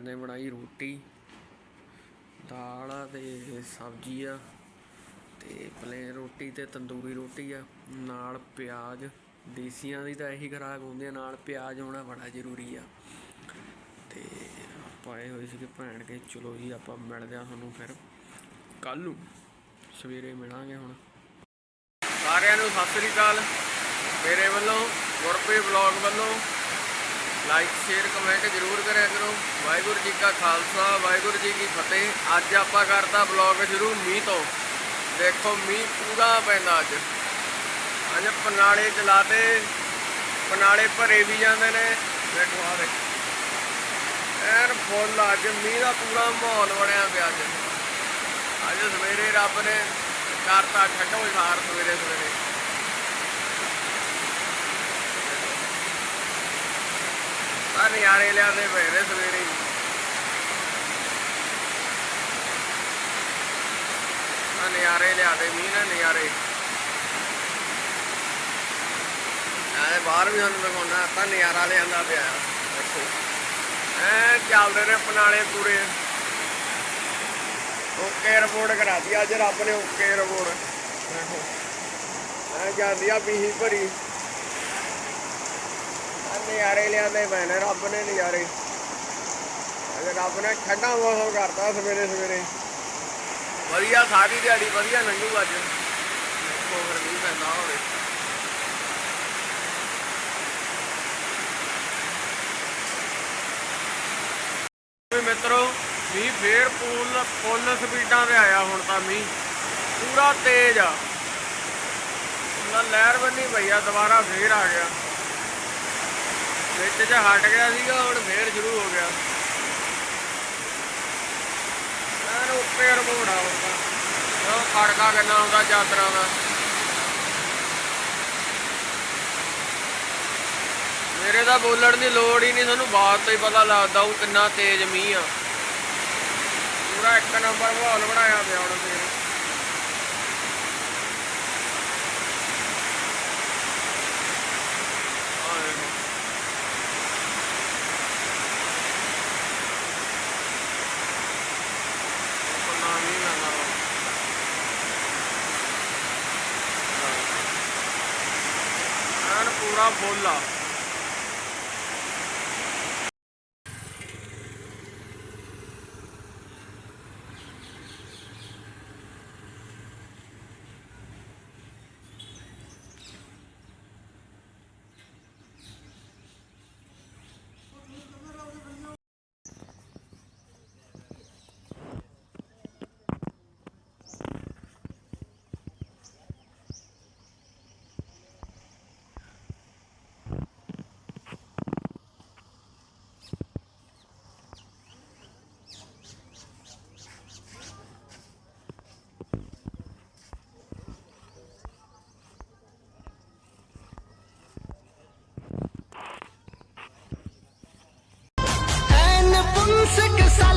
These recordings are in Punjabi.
ਨੇ ਬਣਾਈ ਰੋਟੀ, ਦਾਲ ਆ ਤੇ ਸਬਜ਼ੀ ਆ ਤੇ ਪਲੇਨ ਰੋਟੀ ਤੇ ਤੰਦੂਰੀ ਰੋਟੀ ਆ। ਨਾਲ ਪਿਆਜ਼, ਦੇਸੀਆਂ ਦੀ ਤਾਂ ਇਹੀ ਖਰਾਕ ਹੁੰਦੀ ਆ, ਨਾਲ ਪਿਆਜ਼ ਹੋਣਾ ਬੜਾ ਜ਼ਰੂਰੀ ਆ। ਤੇ ਪਾਏ ਹੋਏ ਸੀਗੇ ਭੈਣ ਕੇ ਚਲੋ ਜੀ, ਆਪਾਂ ਮਿਲਦੇ ਆ ਤੁਹਾਨੂੰ ਫਿਰ ਕੱਲ ਨੂੰ। ਸਵੇਰੇ ਮਿਲਾਂਗੇ ਹੁਣ। ਸਾਰਿਆਂ ਨੂੰ ਸਤਿ ਸ੍ਰੀ ਅਕਾਲ। ਮੇਰੇ ਵੱਲੋਂ ਗੁਰਪ੍ਰੀਤ ਵਲੌਗ ਵੱਲੋਂ ਲਾਈਕ ਸ਼ੇਅਰ ਕਮੈਂਟ ਜ਼ਰੂਰ ਕਰਿਆ ਕਰੋ। ਵਾਹਿਗੁਰੂ ਜੀ ਕਾ ਖਾਲਸਾ, ਵਾਹਿਗੁਰੂ ਜੀ ਕੀ ਫਤਿਹ। ਅੱਜ ਆਪਾਂ ਕਰਤਾ ਵਲੌਗ ਸ਼ੁਰੂ ਮੀਂਹ ਤੋਂ। ਦੇਖੋ, ਮੀਂਹ ਪੂਰਾ ਪੈਂਦਾ ਅੱਜ। ਅੱਜ ਪਨਾਲੇ ਚਲਾਤੇ ਪਨਾਲੇ ਭਰੇ ਵੀ ਜਾਂਦੇ ਨੇ। ਦੇਖੋ ਆ ਦੇ ਐਨ ਫੁੱਲ ਅੱਜ। ਮੀਂਹ ਦਾ ਪੂਰਾ ਮਾਹੌਲ ਬਣਿਆ ਪਿਆ ਅੱਜ। ਅੱਜ ਸਵੇਰੇ ਰੱਬ ਨੇ ਕਰਤਾ ਠੰਡੋ ਸਾਰ ਸਵੇਰੇ ਸਵੇਰੇ ਆ ਨਿਆਰੇ ਲਿਆਦੇ ਪਏ ਨੇ ਸਵੇਰੇ ਹੀ। ਆ ਨਿਆਰੇ ਲਿਆਦੇ, ਮੀਂਹ ਨੇ ਨਿਆਰੇ ਆਏ ਬਾਹਰ ਵੀ ਸਾਨੂੰ ਦਿਖਾਉਣਾ ਤਾਂ ਨਿਆਰਾ ਲਿਆਂਦਾ ਪਿਆ। ਦੇਖੋ ਐ ਚੱਲਦੇ ਨੇ ਪਨਾਲੇ ਪੂਰੇ। ਓਕੇ ਰਿਪੋਰਟ ਕਰਾ ਦੀ ਅੱਜ ਰੱਬ ਨੇ ਓਕੇ ਰਿਪੋਰਟ। ਦੇਖੋ ਐ ਜਾਂਦੀ ਆ ਪੀਹੀ ਭਰੀ। ਨਜ਼ਾਰੇ ਲਿਆਂਦੇ ਪੈਣੇ ਰੱਬ ਨੇ ਨਜ਼ਾਰੇ। ਅਜੇ ਰੱਬ ਨੇ ਠੰਡਾ ਮੌਸਮ ਕਰਤਾ ਸਵੇਰੇ ਸਵੇਰੇ। ਵਧੀਆ ਸਾਰੀ ਦਿਹਾੜੀ, ਵਧੀਆ ਲੰਘੂ ਅੱਜ। ਦੇਖੋ ਫਿਰ ਪੈਂਦਾ ਹੋਵੇ। ਮਿੱਤਰੋ, ਮੀਂਹ ਫੇਰ ਫੁੱਲ ਫੁੱਲ ਸਪੀਡਾਂ ਤੇ ਆਇਆ ਹੁਣ ਤਾਂ ਮੀਂਹ। ਪੂਰਾ ਤੇਜ਼ ਆ। ਲਹਿਰ ਬੰਨੀ ਪਈ ਆ, ਦੁਬਾਰਾ ਫੇਰ ਆ ਗਿਆ। ਵਿੱਚ ਜੇ ਹਟ ਗਿਆ ਸੀਗਾ, ਹੁਣ ਫੇਰ ਸ਼ੁਰੂ ਹੋ ਗਿਆ। ਐਨ ਉੱਪਰ ਰਮੋੜਾ ਹੁਣ ਉਹ ਖੜਕਾ ਕਿੰਨਾ ਆਉਂਦਾ ਚਾਦਰਾਂ ਦਾ। ਮੇਰੇ ਤਾਂ ਬੋਲਣ ਦੀ ਲੋੜ ਹੀ ਨਹੀਂ, ਤੁਹਾਨੂੰ ਬਾਤ ਤੋਂ ਹੀ ਪਤਾ ਲੱਗਦਾ ਉਹ ਕਿੰਨਾ ਤੇਜ਼ ਮੀਂਹ ਆ। ਪੂਰਾ ਇੱਕ ਨੰਬਰ ਮਾਹੌਲ ਬਣਾਇਆ ਪਿਆ ਹੁਣ ਫੇਰ ਆਹ ਦੇਖੋ। ਕਿੰਨਾ ਮੀਂਹ ਪੈਂਦਾ ਵਾ। ਐਨ ਪੂਰਾ ਫੁੱਲ ਆ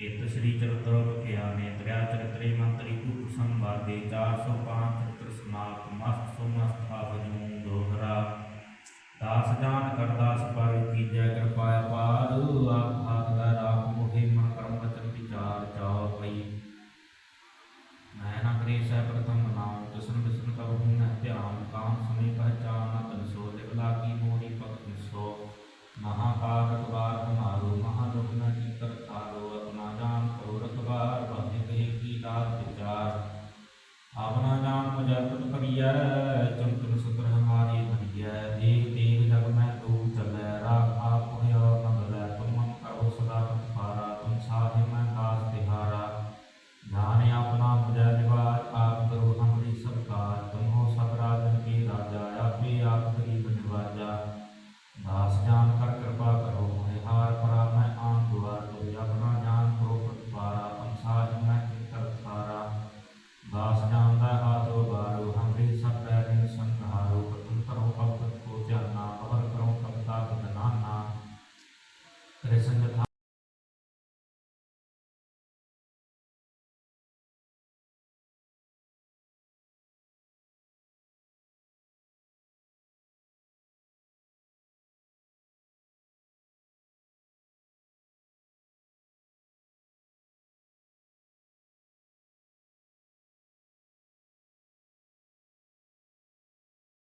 ਇਤ ਸ੍ਰੀ ਚਰਿਤ੍ਰ ਬਖਿਆ ਨੇ ਤ੍ਰਿਆ ਚਰਿਤਰੇ ਮੰਤਰੀ ਕੁਪ ਸੰਵਾਦੇ 405 ਚਰਿਤ੍ਰ ਸਮਾਪ ਮਸਤ ਸੁਮਸਤ ਆਵਜੂ ਦੋਹਰਾ। ਦਾਸ ਜਾਨ ਕਰਦਾਸ ਪਰ ਕੀਜੈ ਕਿਰਪਾ ਅਪਾਰ ਆਪ ਜਗਤ ਕਰੀਐ ਚੰਤਨ ਸੁਤਰ ਹਮਾਰੀ ਬੜੀਐ ਦੇਖ ਦੇਖ ਜਗ ਮੈਂ ਤੂ ਚੱਲੈ ਰਾਖਾ ਪੁਰਿਆ ਮੰਗਲੈ ਤੁਮ ਕਰੋ ਸਦਾ ਪਾਰਾ ਤੁਮ ਸਾਹਿਬ ਮੈਂ ਦਾਸ ਤਿਹਾਰਾ। ਧਿਆਨ ਆਪਣਾ Present